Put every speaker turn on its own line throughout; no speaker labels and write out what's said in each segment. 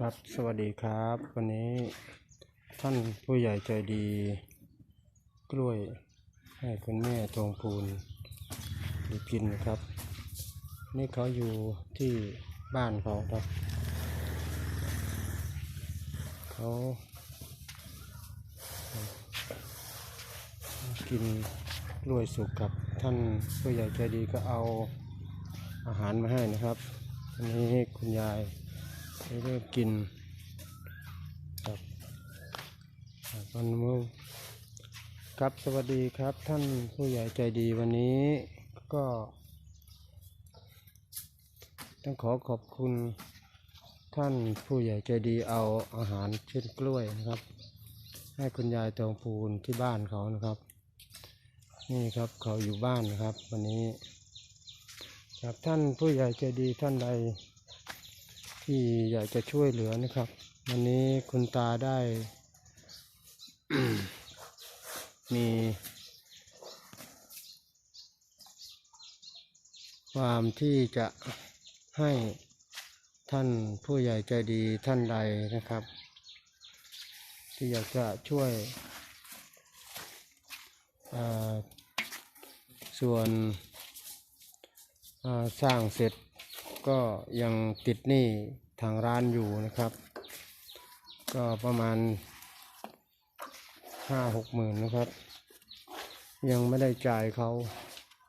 ครับสวัสดีครับ วันนี้ท่านผู้ใหญ่ใจดี กล้วยให้คุณแม่ทองพูนด้กินนะครับ นี่เขาอยู่ที่บ้านเขาครับ เขากินกล้วยสุกครับท่านผู้ใหญ่ใจดีก็เอาอาหารมาให้นะครับวันนี้คุณยาย ได้เริ่มกินครับครันมืครับสวัสดีครับท่านผู้ใหญ่ใจดีวันนี้ก็ ต้องขอขอบคุณท่านผู้ใหญ่ใจดีเอาอาหารเช่นกล้วยนะครับ ให้คุณยายตองพูนที่บ้านเขานะครับ นี่ครับเขาอยู่บ้านนะครับ วันนี้ครับท่านผู้ใหญ่ใจดีท่านใด ที่อยากจะช่วยเหลือนะครับ วันนี้คุณตาได้ มี ความที่จะให้ท่านผู้ใหญ่ใจดีท่านใดนะครับ ที่อยากจะช่วยส่วนสร้างเสร็จ ก็ยังติดหนี้ทางร้านอยู่นะครับ ก็ประมาณห้าหกหมื่นนะครับ ยังไม่ได้จ่ายเขา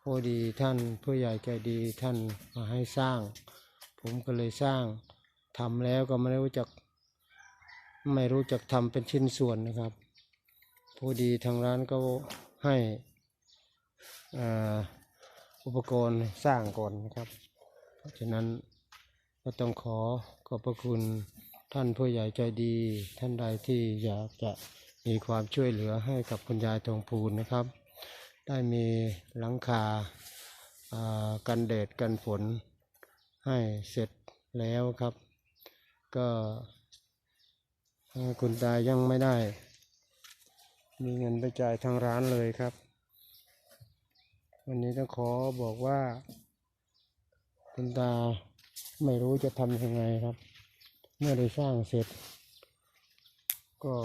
พอดีท่านผู้ใหญ่ใจดีท่านมาให้สร้าง ผมก็เลยสร้างทำแล้วก็ไม่รู้จัก ไม่รู้จักทำเป็นชิ้นส่วนนะครับพอดีทางร้านก็ให้อ,อุปกรณ์สร้างก่อนนะครับ ราะฉะนั้นก็ต้องขอขอบพระคุณท่านผู้ใหญ่ใจดี ท่านใดที่อยากจะมีความช่วยเหลือให้กับคุณยายทองพูนนะครับ ได้มีหลังคาากันแดดกันฝนให้เสร็จแล้วครับ ก็คุณตายังไม่ได้ มีเงินไปจ่ายทางร้านเลยครับ วันนี้ต้องขอบอกว่า คุณตาไม่รู้จะทำยังไงครับ เมื่อได้สร้างเสร็จ ก็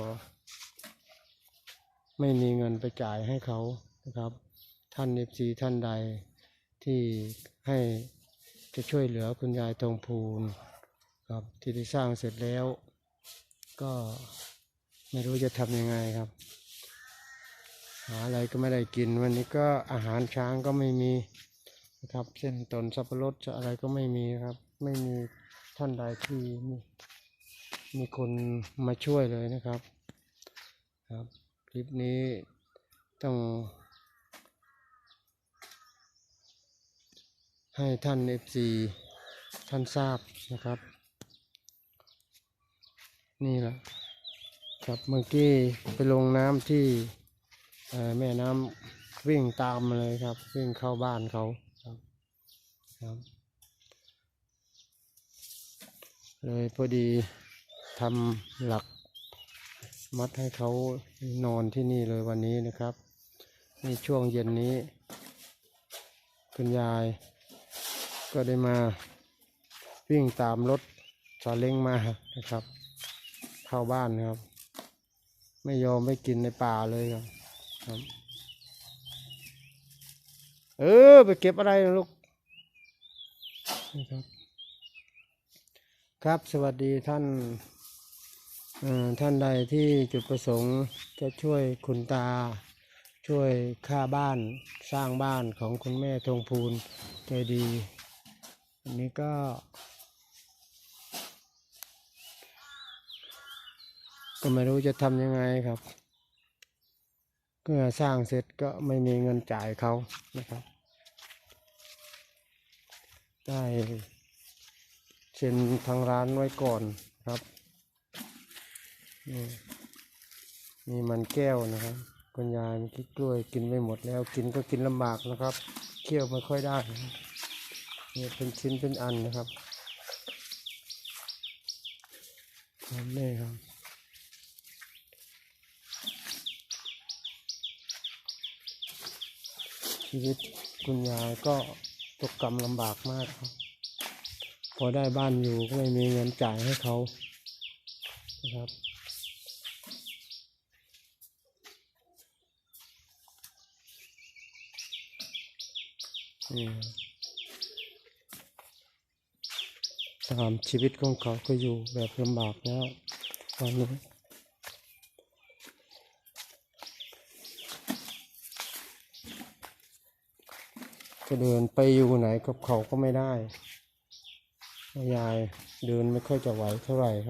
ไม่มีเงินไปจ่ายให้เขานะครับ ท่านเอฟซีท่านใดที่ให้จะช่วยเหลือคุณยายทองพูนครับที่ได้สร้างเสร็จแล้ว ก็ไม่รู้จะทำยังไงครับ หาอะไรก็ไม่ได้กินวันนี้ก็อาหารช้างก็ไม่มี นะครับ เช่นต้นสับปะรดจะอะไรก็ไม่มีครับ ไม่มีท่านใดที่มีมีคนมาช่วยเลยนะครับครับ คลิปนี้ต้อง ให้ท่านเอฟซีท่านทราบนะครับ นี่แหละครับเมื่อกี้ไปลงน้ำที่แม่น้ำวิ่งตามมาเลยครับ วิ่งเข้าบ้านเขา ครับ เลยพอดีทำหลักมัดให้เขานอนที่นี่เลยวันนี้นะครับในช่วงเย็นนี้ คุณยาย ก็ได้มาวิ่งตามรถซาเล้งมานะครับ เข้าบ้านนะครับ ไม่ยอมไม่กินในป่าเลยครับ เออ ไปเก็บอะไรนะลูก นะครับ ครับสวัสดีท่านท่านใดที่จุดประสงค์จะช่วยคุณตา ช่วยค่าบ้านสร้างบ้านของคุณแม่ทงพูนใจดีอันนี้ก็ ก็ไม่รู้จะทำยังไงครับเมื่อสร้างเสร็จก็ไม่มีเงินจ่ายเขานะครับ ได้เซ็นทางร้านไว้ก่อนครับนี่มีมันแก้วนะครับคุณยายกินกล้วยกินไม่หมดแล้วกินก็กินลำบากนะครับ เคี่ยวไม่ค่อยได้นะครับนี่เป็นชิ้นเป็นอันนะครับนี่ครับชีวิตคุณยายก็ ตกกรรมลำบากมากครับพอได้บ้านอยู่ก็ไม่มีเงินจ่ายให้เขานะครับนี่ตามชีวิตของเขาก็อยู่แบบลำบากแล้วตอนนี้ จะเดินไปอยู่ไหนกับเขาก็ไม่ได้ยายเดินไม่ค่อยจะไหวเท่าไหร่ครับ